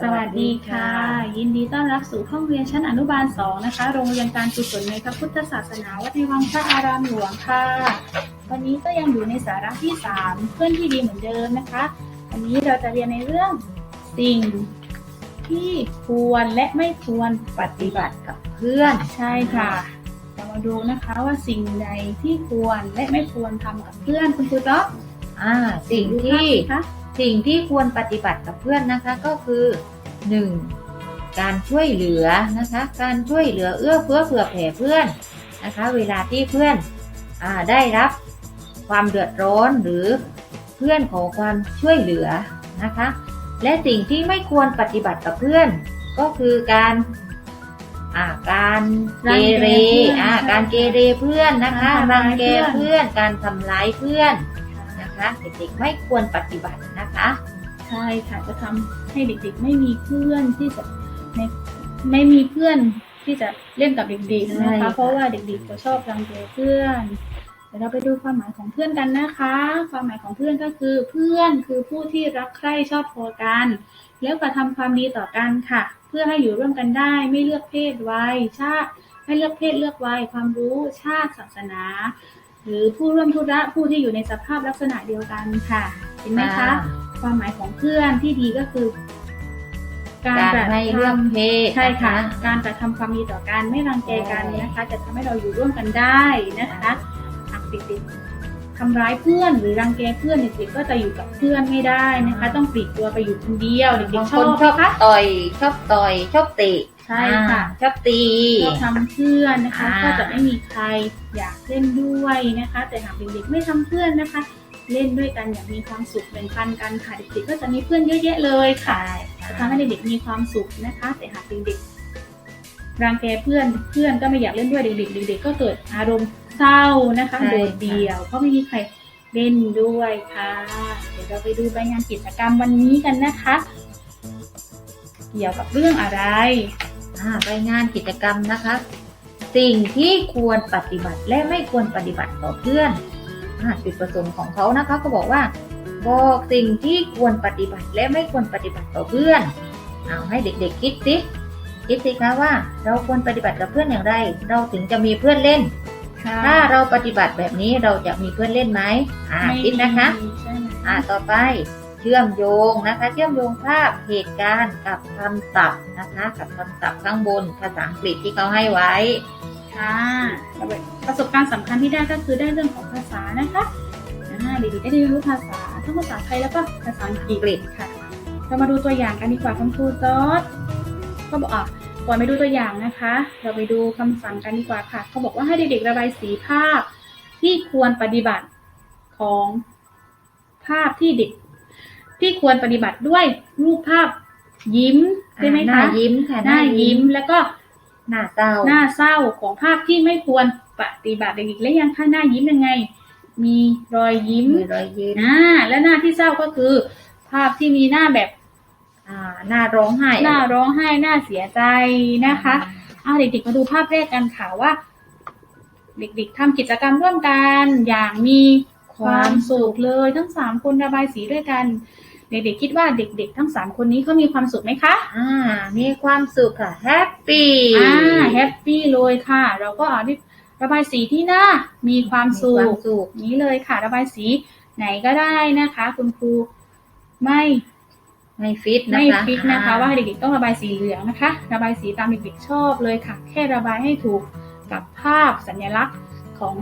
สวัสดีค่ะ ยินดีต้อนรับสู่ห้องเรียนชั้นอนุบาล2นะคะ โรงเรียนการกุศลในพระพุทธศาสนาวัดในวังพระอารามหลวงค่ะ วันนี้ก็ยังอยู่ในสาระที่3เพื่อนที่ดีเหมือนเดิมนะคะวันนี้เราจะเรียนในเรื่องสิ่งที่ควรและไม่ควรปฏิบัติกับเพื่อนใช่ค่ะเรามาดูนะคะว่าสิ่งใดที่ควรและไม่ควรทำกับเพื่อนคุณครูจ๊อบอ่าสิ่งดูที่ภาพ สิคะสิ่งที่ควรปฏิบัติกับเพื่อนนะคะก็คือ 1. การช่วยเหลือนะคะ การช่วยเหลือเอื้อเฟื้อเผื่อแผ่เพื่อนนะคะ เวลาที่เพื่อนอาได้รับความเดือดร้อนหรือเพื่อนขอความช่วยเหลือนะคะ และสิ่งที่ไม่ควรปฏิบัติกับเพื่อน ก็คือการอ่าการเกเรอ่าการเกเรเพื่อนนะคะรังแกเพื่อนการทำร้ายเพื่อนนะคะ เด็กๆไม่ควรปฏิบัตินะคะใช่ค่ะจะทำให้เด็กๆ ไม่มีเพื่อนที่จะไม่ไม่มีเพื่อนที่จะเล่นกับเด็กๆนะใช่คะค่ะเพราะว่าเด็กๆจะชอบรังแกเพื่อนเดี๋ยวเราไปดูความหมายของเพื่อนกันนะคะ ความหมายของเพื่อนก็คือเพื่อนคือผู้ที่รักใคร่ชอบพอกัน แล้วกระทำความดีต่อกันค่ะ เพื่อให้อยู่ร่วมกันได้ไม่เลือกเพศวัยชาติไม่เลือกเพศเลือกวัยความรู้ชาติศาสนา หรือผู้ร่วมธุระผู้ที่อยู่ในสภาพลักษณะเดียวกันค่ะ เห็นไหมคะความหมายของเพื่อนที่ดีก็คือ การกระไม่เลือกทำ เพศใช่ค่ะ นการกระทำความดีต่อกันไม่รังแกกันใช่นะคะ จะทำให้เราอยู่ร่วมกันได้นะคะหากเด็กๆทำร้ายเพื่อนหรือรังแกเพื่อนเด็กๆก็จะอยู่กับเพื่อนไม่ได้นะคะ ต้องปลีกตัวไปอยู่คนเดียวเด็บากงๆชคอบนชอบคะ ต่อย ชอบต่อย ชอบเตะใช่ค่ะอ่าชอบตีชอบทำเพื่อนนะคะอ่าก็จะไม่มีใครอยากเล่นด้วยนะคะ แต่หากเด็กๆไม่ทำเพื่อนนะคะ เล่นด้วยกันอย่างมีความสุขแบ่งปันกันค่ะเด็กๆก็จะมีเพื่อนเยอะแยะเลยค่ะใช่จะทำให้เด็กๆมีความสุขนะคะ แต่หากเด็กๆรังแกเพื่อนเพื่อนก็ไม่อยากเล่นด้วยเด็กๆเด็กๆก็เกิดอารมณ์เศร้านะคะโดดเดี่ยวเพราะไม่มีใครเล่นด้วยค่ะ เดี๋ยวเราไปดูใบงานกิจกรรมวันนี้กันนะคะ เกี่ยวกับเรื่องอะไร อ่าไปงานกิจกรรมนะคะ สิ่งที่ควรปฏิบัติและไม่ควรปฏิบัติต่อเพื่อนอ่าจุดประสงค์ของเขานะคะก็บอกว่า บอกสิ่งที่ควรปฏิบัติและไม่ควรปฏิบัติต่อเพื่อนเอาให้เด็กๆคิดสิคิดสิคะว่า เราควรปฏิบัติกับเพื่อนอย่างไร เราถึงจะมีเพื่อนเล่นค่ะถ้าเราปฏิบัติแบบนี้เราจะมีเพื่อนเล่นไหมอ่าไม่คิดนะคะมีใช่ไหมอ่าต่อไป เชื่อมโยงนะคะ เชื่อมโยงภาพเหตุการณ์กับคำศัพท์นะคะ กับคำศัพท์ข้างบนภาษาอังกฤษที่เขาให้ไว้ค่ะประสบการณ์สำคัญที่ได้ก็คือได้เรื่องของภาษานะคะเด็กๆได้เรียนรู้ภาษาทั้งภาษาไทยแล้วก็ภาษาอังกฤษค่ะ เรามาดูตัวอย่างกันดีกว่าคุณครูจอร์ดก็บอกอะก่อนไปดูตัวอย่างนะคะ เราไปดูคำสั่งกันดีกว่าค่ะ เขาบอกว่าให้เด็กๆระบายสีภาพที่ควรปฏิบัติของภาพที่เด็ก ที่ควรปฏิบัติด้วยรูปภาพยิ้มใช่ไหมหน้าคะยิ้มค่ะหน้ายิ้มแล้วก็หน้าเศร้าหน้าเศร้าของภาพที่ไม่ควรปฏิบัติเด็กๆและยังข้างหน้ายิ้มยังไง มีรอยยิ้มมีรอยยิ้มอ่าและหน้าที่เศร้าก็คือ ภาพที่มีหน้าแบบอ่าหน้าร้องไห้หน้าร้องไห้หน้าเสียใจนะคะเอาเด็กๆมาดูภาพแรกกันค่ะว่า เด็กๆทำกิจกรรมร่วมกันอย่างมีความสุขเลยทั้งสามคนระบายสีด้วยกัน เด็กๆคิดว่าเด็กๆ ทั้งสามคนนี้เขามีความสุขไหมคะอ่า มีความสุขค่ะแฮปปี้อ่าแฮปปี้เลยค่ะ เราก็เอาที่ระบายสีที่หน้า มีความสุมีควาขมสุขนี้เลยค่ะ ระบายสีไหนก็ได้นะคะ คุณครูไม่ไม่ฟิตนะคะไม่ฟิกนะคะอ่ว่าให้เด็กๆต้องระบายสีเหลืองนะคะ ระบายสีตามเด็กๆชอบเลยค่ะ แค่ระบายให้ถูกกับภาพสัญลักษณ์ของ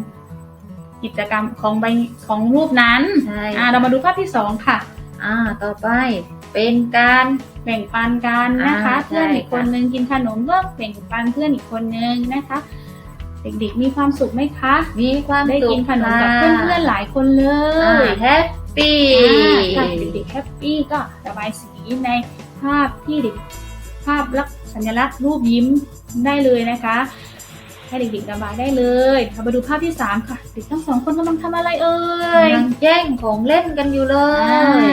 กิจกรรมของใบของรูปนั้นใช่อ่าเรามาดูภาพที่สองค่ะ อ่า ต่อไปเป็นการแบ่งปันกันนะคะอ่าเพื่อนอีกใช่คนค่ะนึงกินขนมก็แบ่งปันเพื่อนอีกคนนึงนะคะ เด็กๆมีความสุขไหมคะ มีความได้สุขกินขนมกับเพื่อนๆหลายคนเลอ่ายแฮปปี้อ่าถ้าเด็กๆแฮปปี้ก็ระบายสีในภาพที่เด็กภาพลักษณ์สัญลักษณ์รูปยิ้มได้เลยนะคะ ให้เด็กๆระบายได้เลยเรามาดูภาพที่สามค่ะ เด็กทั้งสองคนกำลังทำอะไรเอ่ยกำลังแย่งของเล่นกันอยู่เลอ่าย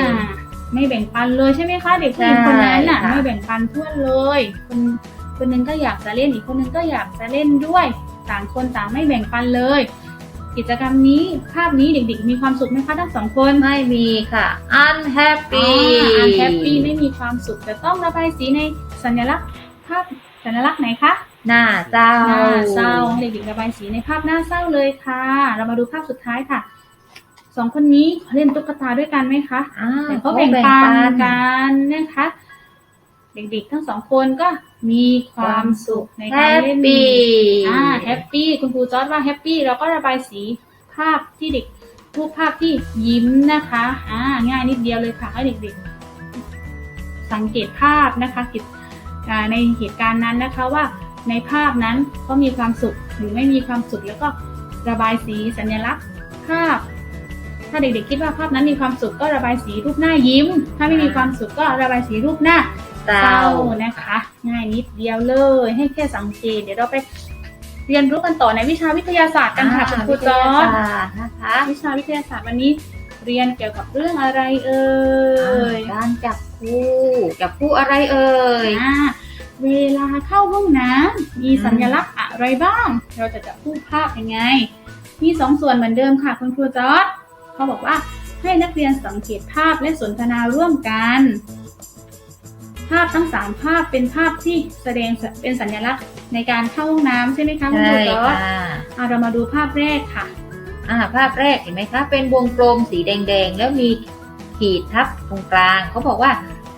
ไม่แบ่งปันเลยใช่ไหมคะเด็กผู้หญิงคนนั้นน่ะใช่ค่ะ ไม่แบ่งปันเพื่อนเลยคนคนหนึงก็อยากจะเล่นอีกคนหนึงก็อยากจะเล่นด้วย ต่างคนต่างไม่แบ่งปันเลย กิจกรรมนี้ภาพนี้เด็กๆ มีความสุขไหมคะทั้งสองคน ไม่มีค่ะ unhappy อันแฮปปี้ไม่มีความสุขแต่ต้องระบายสีในสัญลักษณ์ภาพสัญลักษณ์ไหนคะ หน้าเศร้าหน้าเศร้าให้เด็กๆระบายสีในภาพหน้าเศร้าเลยค่ะ เรามาดูภาพสุดท้ายค่ะสองคนนี้เขาเล่นตุ๊กตาด้วยกันไหมคะอ่าแต่เขาแบ่งปันกันนะคะเด็กๆ ทั้งสองคนก็มีความสุขในแฮการปเล่นปี้อ่าแฮปปี้คุณครูจอร์ดว่าแฮปปี้เราก็ระบายสีภาพที่เด็กรูปภาพที่ยิ้มนะคะอ่าง่ายนิดเดียวเลยค่ะให้เด็กๆ สังเกตภาพนะคะกิจอ่าในเหตุการณ์นั้นนะคะว่า ในภาพนั้นเขามีความสุขหรือไม่มีความสุข แล้วก็ระบายสีสัญลักษณ์ภาพ ถ้าเด็กๆคิดว่าภาพนั้นมีความสุขก็ระบายสีรูปหน้ายิ้ม ถ้าไม่มีความสุขก็ระบายสีรูปหน้าเศเศร้าร้านะคะ ง่ายนิดเดียวเลย ให้แค่สังเกตเดี๋ยวเราไปเรียนรู้กันต่อในวิชาวิทยาศาสตร์กันค่ะคุณครูจอร์ดวิทยาศาสตร์นะคะวิชาวิทยาศาสตร์วันนี้เรียนเกี่ยวกับเรื่องอะไรเอ่ยการจับคู่จับคู่อะไรเอ่ยอ่า เวลาเข้าห้องน้ำมีสัญลักษณ์อะไรบ้าง เราจะจับคู่ภาพยังไง มีสองส่วนเหมือนเดิมค่ะคุณครูจอร์ดเขาบอกว่าให้นักเรียนสังเกตภาพและสนทนาร่วมกัน ภาพทั้งสามภาพเป็นภาพที่แสดงเป็นสัญลักษณ์ในการเข้าห้องน้ำใช่ไหมคะคุณใช่ครูจอร์ดค่ะอะเรามาดูภาพแรกค่ะอ่าภาพแรกเห็นไหมคะ เป็นวงกลมสีแดงๆ แล้วมีขีดทับตรงกลาง เขาบอกว่า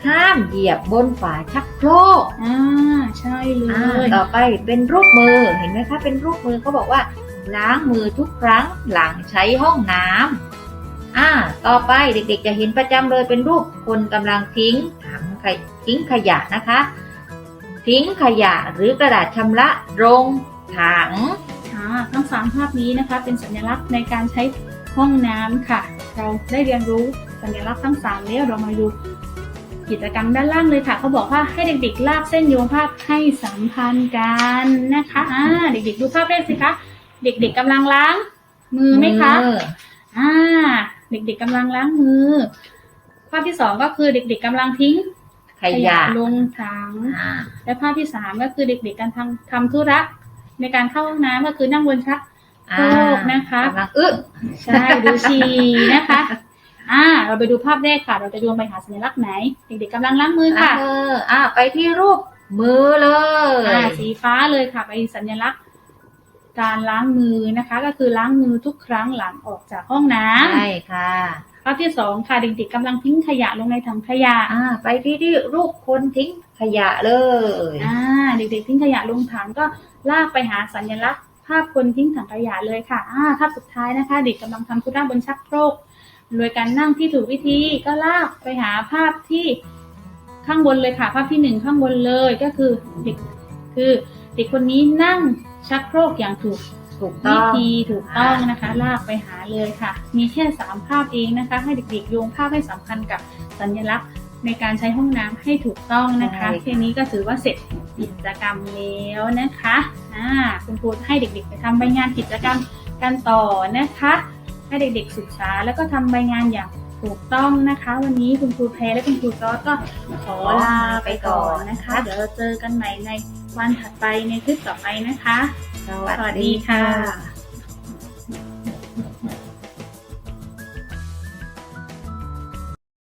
ห้ามเหยียบบนฝาชักโครกอ่าใช่เลอ่ายต่อไปเป็นรูปมือเห็นไหมคะ เป็นรูปมือเขาบอกว่า ล้างมือทุกครั้งหลังใช้ห้องน้ำอ่า ต่อไปเด็กๆ จะเห็นประจำเลยเป็นรูปคนกำลังทิ้งถังขยทิ้งขยะนะคะ ทิ้งขยะหรือกระดาษชำระลงถังอ่าทั้งสามภาพนี้นะคะ เป็นสัญลักษณ์ในการใช้ห้องน้ำค่ะ เราได้เรียนรู้สัญลักษณ์ทั้งสามแล้วเรามาดู กิจกรรมด้านล่างเลยค่ะเขาบอกว่าให้เด็กๆ ลากเส้นโยงภาพให้สัมพันธ์กันนะคะอ่าเด็กๆ ดูภาพแรกสิคะเด็กๆกำลังล้างมือไหมคะมืออ่าเด็กๆกำลังล้างมือ ภาพที่สองก็คือเด็กๆกำลังทิ้งขยะลงถังอ่าและภาพที่สามก็คือเด็กๆการทำทำธุระในการเข้าห้องน้ำก็คือนั่งบนชักโครกนะคะกำลังอึะใช่ดูชีนะคะ อ่า เราไปดูภาพแรกค่ะ เราจะโยงไปหาสัญลักษณ์ไหน เด็กๆกำลังล้างมือล้างค่ะมืออ่าไปที่รูปมือเลอ่ายสีฟ้าเลยค่ะ ไปสัญลักษณ์ การล้างมือนะคะ ก็คือล้างมือทุกครั้งหลังออกจากห้องน้ำใช่ค่ะภาพที่สองค่ะเด็กๆกำลังทิ้งขยะลงในถังขยะ อ่า ไปที่ที่รูปคนทิ้งขยะเลย อ่า เด็กๆทิ้งขยะลงถังก็ลากไปหาสัญลักษณ์ภาพคนทิ้งถังขยะเลยค่ะ อ่า ภาพสุดท้ายนะคะ เด็กกำลังทำธุระบนชักโครก โดยการนั่งที่ถูกวิธีก็ลากไปหาภาพที่ข้างบนเลยค่ะ ภาพที่หนึ่งข้างบนเลยก็คือเด็กคือเด็กคนนี้นั่งชักโครกอย่างถูกถูกวิต้องธีถูกต้องนะคะ ลากไปหาเลยค่ะ มีแค่สามภาพเองนะคะ ให้เด็กๆโยงภาพให้สำคัญกับสัญลักษณ์ในการใช้ห้องน้ำให้ถูกต้องนะคะแค่นี้ก็ถือว่าเสร็จกิจกรรมแล้วนะคะอ่าคุณครูให้เด็กๆไปทำใบงานกิจกรรมกันต่อนะคะ ให้เด็กๆศึกษา แล้วก็ทำใบงานอย่างถูกต้องนะคะ วันนี้คุณครูแพรและคุณครูจอร์จก็ขอลาไปก่อนนะคะ เดี๋ยวเราเจอกันใหม่ในวันถัดไปในคลิปต่อไปนะคะ สวัสดีค่ะ